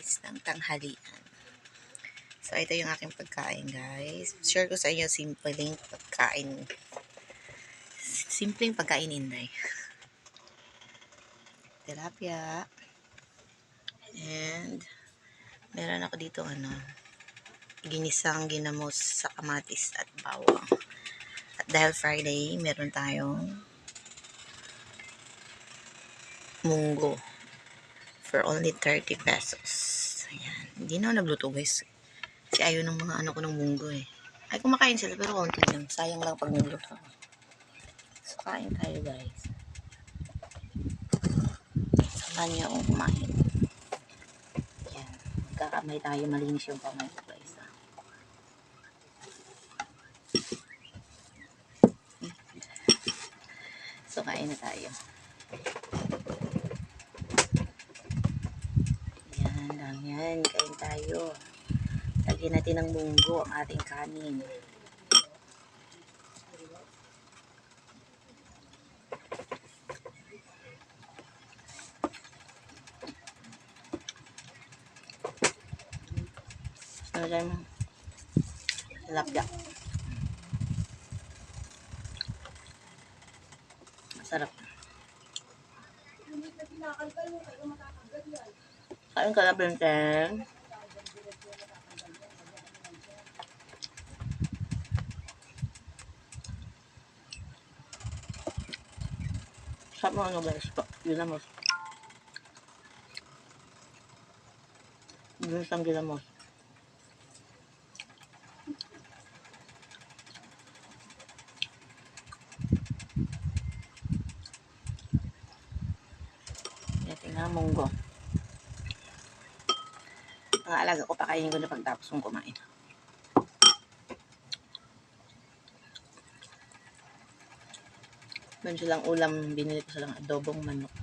guys ng tanghalian. So, ito yung aking pagkain guys. Share ko sa inyo simpleng pagkain. Simpleng pagkain inday. Tilapia. And, meron ako dito ano, ginisang ginamos sa kamatis at bawang. At dahil Friday, meron tayong munggo for only 30 pesos. Hindi na ako nagluto guys. Kasi ayaw ng mga ano ko ng munggo eh. Ay, kumakain sila pero konti lang. Sayang lang pag nagluto. So, kain tayo guys. Samahan niyo akong kumain. Ayan. Magkakamay tayo. Malinis yung kamay ko guys. ah. So, kain na tayo. Yan lang yan. Kain tayo. Lagyan natin ng munggo ang ating kanin. Lagyan mo. Lapyak. Masarap. Kain ka na, Benten. Sarap mo ano guys. Ginamos. Ginisang ginamos. Ito na munggo. Ang alaga ko, pakainin ko na pagtapos kong kumain. Meron silang ulam, binili ko silang adobong manok.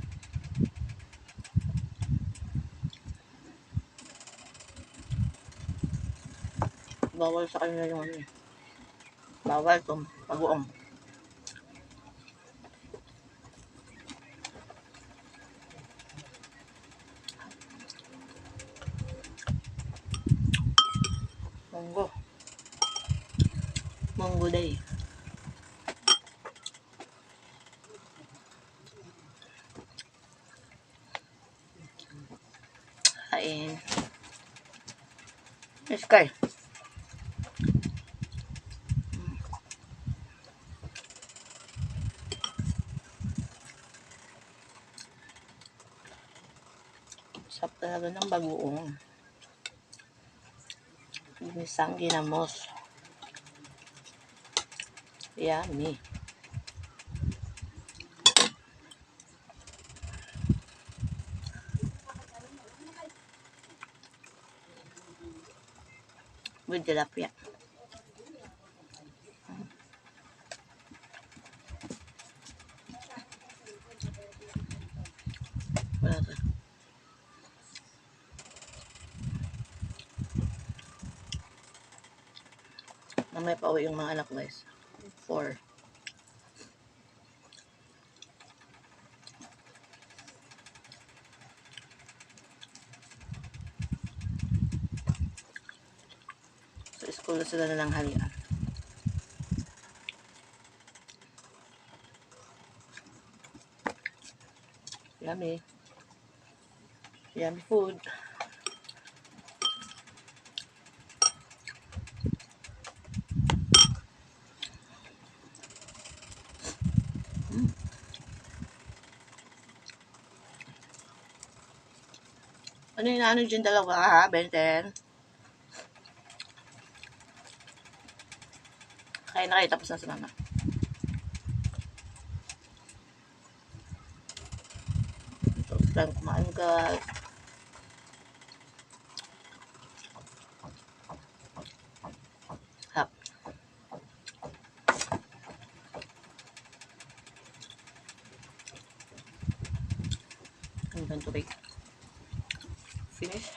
Bawal sa kanila yung ano. Bawal itong pag-uong. Munggo. Munggo day. Kain. Yes, kay. Sarap talaga ng bagoong. Ginisang ginamos. Yummy. With tilapia. Mamaya pa uwi yung mga anak guys. Four. Sa school na sila na ng halian. Yummy. Yummy food. Ano yung ano dyan dalawa ha, Benten? Kain na kayo, tapos na si mama. Tapos lang kumain guys. Hap. Yung tubig? Finish.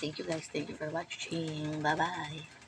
Thank you guys. Thank you for watching. Bye-bye.